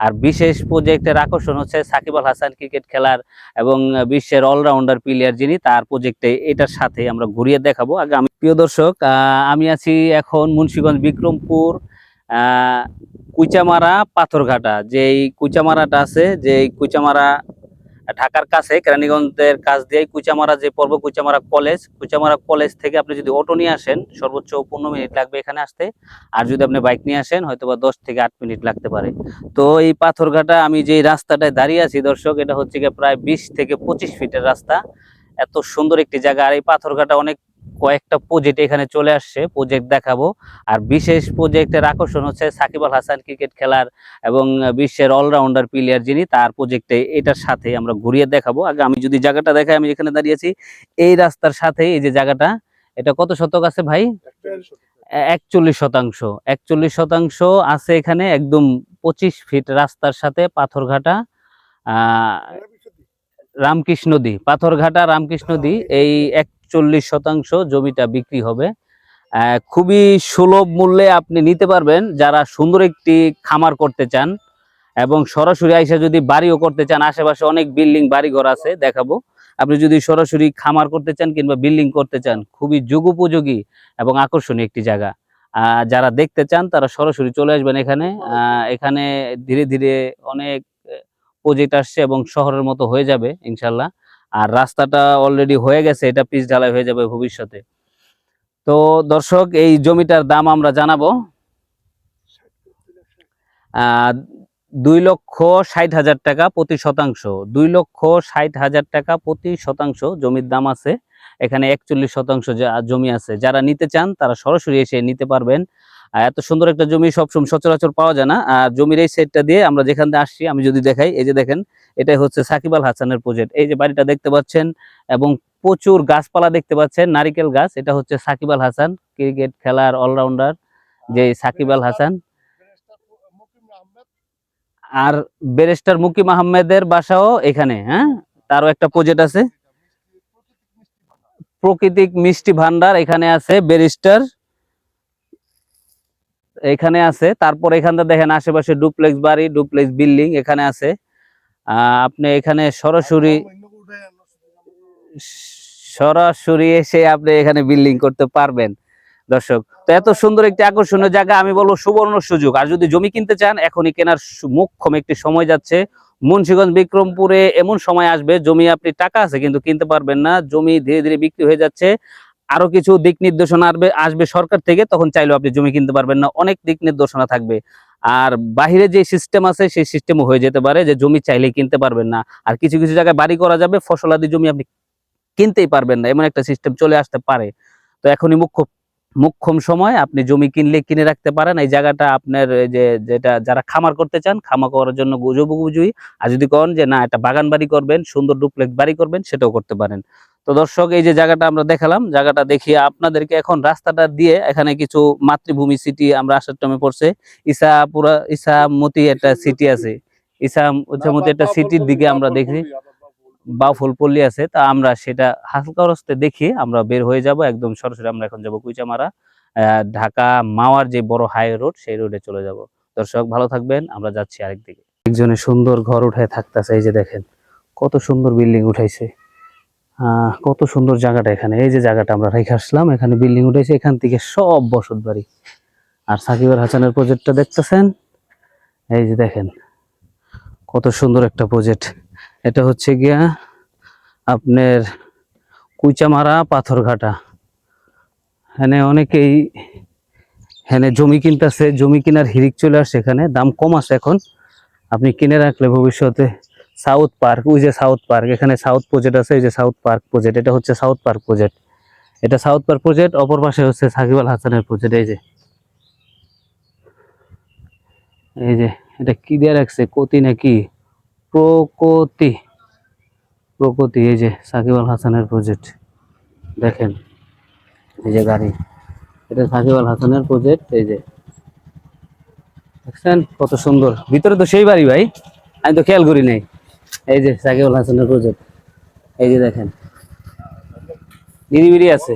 আর বিশেষ প্রজেক্টের আকর্ষণ হচ্ছে সাকিব আল হাসান ক্রিকেট খেলার এবং বিশ্বের অলরাউন্ডার প্লেয়ার যিনি, তার প্রজেক্টে এটার সাথে আমরা ঘুরিয়ে দেখাবো। আগে আমি প্রিয় দর্শক আমি আছি এখন মুন্সীগঞ্জ বিক্রমপুর কুইচামারা পাথরঘাটা। যেই কুইচামারাটা আছে, যেই কুইচামারা ঢাকার কাছে, কেরানীগঞ্জের কাছ দিয়ে কুচামারা যে পর্ব, কুচামারা কলেজ কুচামারা কলেজ থেকে আপনি যদি অটো নিয়ে আসেন, সর্বোচ্চ পনেরো মিনিট লাগবে এখানে আসতে। আর যদি আপনি বাইক নিয়ে আসেন হয়তো বা দশ থেকে আট মিনিট লাগতে পারে। তো এই পাথরঘাটা, আমি যে রাস্তাটায় দাঁড়িয়ে আছি দর্শক, এটা হচ্ছে গিয়ে প্রায় বিশ থেকে পঁচিশ ফিটের রাস্তা। এত সুন্দর একটি জায়গা। আর এই পাথরঘাটা অনেক কয়েকটা প্রজেক্ট এখানে চলে আসছে প্রজেক্ট দেখাবো। আর বিশেষ প্রজেক্টের আকর্ষণ হচ্ছে সাকিব আল হাসান ক্রিকেট খেলার এবং বিশ্বের অলরাউন্ডার প্লেয়ার যিনি, তার প্রজেক্টে এটার সাথে আমরা ঘুরিয়ে দেখাবো। আগে আমি যদি জায়গাটা দেখাই, আমি যেখানে দাঁড়িয়েছি এই রাস্তার সাথে এই যে জায়গাটা, এটা কত শতক আছে ভাই? একচল্লিশ শতাংশ। একচল্লিশ শতাংশ আছে এখানে, একদম পঁচিশ ফিট রাস্তার সাথে পাথরঘাটা, আহ রামকৃষ্ণদি পাথরঘাটা রামকৃষ্ণদি এই একচল্লিশ শতাংশ জমিটা বিক্রি হবে। খুবই সুলভ মূল্যে আপনি নিতে পারবেন যারা সুন্দর একটি খামার করতে চান এবং সরাসরি আইসা যদি বাড়িও করতে চান, আশেপাশে অনেক বিল্ডিং বাড়িঘর আছে, দেখাবো। আপনি যদি সরাসরি খামার করতে চান কিংবা বিল্ডিং করতে চান, খুবই যুগোপযোগী এবং আকর্ষণীয় একটি জায়গা। যারা দেখতে চান তারা সরাসরি চলে আসবেন এখানে। এখানে ধীরে ধীরে অনেক প্রজেক্ট আসছে এবং শহরের মতো হয়ে যাবে, ইনশাল্লাহ। আর রাস্তাটা অলরেডি হয়ে গেছে, এটা পিচ ঢালাই হয়ে যাবে ভবিষ্যতে। তো দর্শক, এই জমিটার দাম আমরা জানাব। দুই লক্ষ ষাট হাজার টাকা প্রতি শতাংশ, দুই লক্ষ ষাট হাজার টাকা প্রতি শতাংশ জমির দাম আছে। এখানে একচল্লিশ শতাংশ জমি আছে। যারা নিতে চান, তারা সরাসরি এসে নিতে পারবেন। এত সুন্দর একটা জমি সবসময় সচরাচর পাওয়া যায় না। আর জমির এই সেটটা দিয়ে আমরা যেখান দিয়ে আসছি, আমি যদি দেখাই, এই যে দেখেন, এটাই হচ্ছে সাকিব আল হাসানের প্রজেক্ট এই যে বাড়িটা দেখতে পাচ্ছেন, এবং প্রচুর গাছপালা দেখতে পাচ্ছেন, নারিকেল গাছ। এটা হচ্ছে সাকিব আল হাসান, ক্রিকেট খেলার অলরাউন্ডার যে সাকিব আল হাসান। আর ব্যারিস্টার মুকিম আহমেদের বাসাও এখানে হ্যাঁ? তারও একটা প্রজেক্ট আছে। প্রকৃতিক মিষ্টি ভান্ডার এখানে আছে, ব্যারিস্টার এখানে আছে। তারপর এখানটা দেখেন আশেপাশে ডুপ্লেক্স বাড়ি, ডুপ্লেক্স বিল্ডিং এখানে আছে। আপনি এখানে সরাসরি সরাসরি এসে আপনি এখানে বিল্ডিং করতে পারবেন। দর্শক, তো এত সুন্দর একটি আকর্ষণীয় জায়গা, আমি বলব সুবর্ণ সুযোগ। আর যদি জমি কিনতে চান, এখনই কেনার মুখ্যম একটি সময় যাচ্ছে। মুন্সীগঞ্জ, বিক্রমপুরে এমন সময় আসবে, জমি আপনি টাকা আছে কিন্তু কিনতে পারবেন না, জমি ধীরে ধীরে বিক্রি হয়ে যাচ্ছে। আরও কিছু দিক নির্দেশনা আসবে আসবে সরকার থেকে, তখন চাইলেও আপনি জমি কিনতে পারবেন না, অনেক দিক নির্দেশনা থাকবে। আর বাহিরে যে সিস্টেম আছে, সেই সিস্টেমও হয়ে যেতে পারে, যে জমি চাইলে কিনতে পারবেন না। আর কিছু কিছু জায়গায় বাড়ি করা যাবে, ফসলাদি জমি আপনি কিনতেই পারবেন না, এমন একটা সিস্টেম চলে আসতে পারে। তো এখনই মুখ্য মুখ্যম সময় আপনি জমি কিনলে কিনে রাখতে পারেন। এই জায়গাটা আপনার যে যেটা যারা খামার করতে চান খামার করার জন্য গুজব বুঝুই আর যদি কন যে না একটা বাগান বাড়ি করবেন সুন্দর ডুপ্লেক্স বাড়ি করবেন সেটাও করতে পারেন। তো দর্শক এই যে জায়গাটা আমরা দেখালাম জায়গাটা দেখিয়ে আপনাদেরকে এখন রাস্তাটা দিয়ে এখানে কিছু মাতৃভূমি সিটি আমরা আসার টাইমে পড়ছে। ইসাপুরা ইসামতি একটা সিটি আছে। ইসামতি একটা সিটির দিকে আমরা দেখি। বা ফুলপল্লী আছে, তা আমরা সেটা হালকা রস্তে দেখি আমরা বের হয়ে যাব। একদম সরাসরি আমরা এখন যাব কুইচামারা ঢাকা মাওয়ার যে বড় হাই রোড সেই রোডে চলে যাব। দর্শক, ভালো থাকবেন, আমরা যাচ্ছি আরেক দিকে একজনে সুন্দর ঘর উঠায় থাকতেছে, এই যে দেখেন, কত সুন্দর বিল্ডিং উঠাইছে। কত সুন্দর জায়গাটা এখানে। এই যে জায়গাটা আমরা রেখে আসলাম, এখানে বিল্ডিং উঠেছে, এখান থেকে সব বসত বাড়ি। আর সাকিব আল হাসানের প্রজেক্টটা দেখতেছেন? এই যে দেখেন, কত সুন্দর একটা প্রজেক্ট এটা হচ্ছে গিয়া আপনার কুইচামারা পাথরঘাটা। এখানে অনেকেই এখানে জমি কিনতেছে, জমি কেনার হিরিক চলে আসছে এখানে, দাম কম আছে এখন। আপনি কিনে রাখলে ভবিষ্যতে সাউথ পার্ক, ওই যে সাউথ পার্ক, এখানে সাউথ প্রজেক্ট আছে ওই যে সাউথ পার্ক প্রজেক্ট, এটা হচ্ছে সাউথ পার্ক প্রজেক্ট। এটা সাউথ পার্ক প্রজেক্ট, অপর পাশে হচ্ছে সাকিব আল হাসানের প্রজেক্ট, এই যে। এই যে, এটা কি দিয়ে রাখছে? কতি নাকি? প্রকতি। প্রকতি, এই যে সাকিব আল হাসানের প্রজেক্ট দেখেন, এই যে গাড়ি। এটা সাকিব আল হাসানের প্রজেক্ট এই যে। দেখছেন কত সুন্দর। ভিতরে তো সেই বাড়ি ভাই। আমি তো খেয়াল করি নাই। এই যে সাকিব আল হাসানের প্রজেক্ট এই যে দেখেন। নিরিবিরি আছে।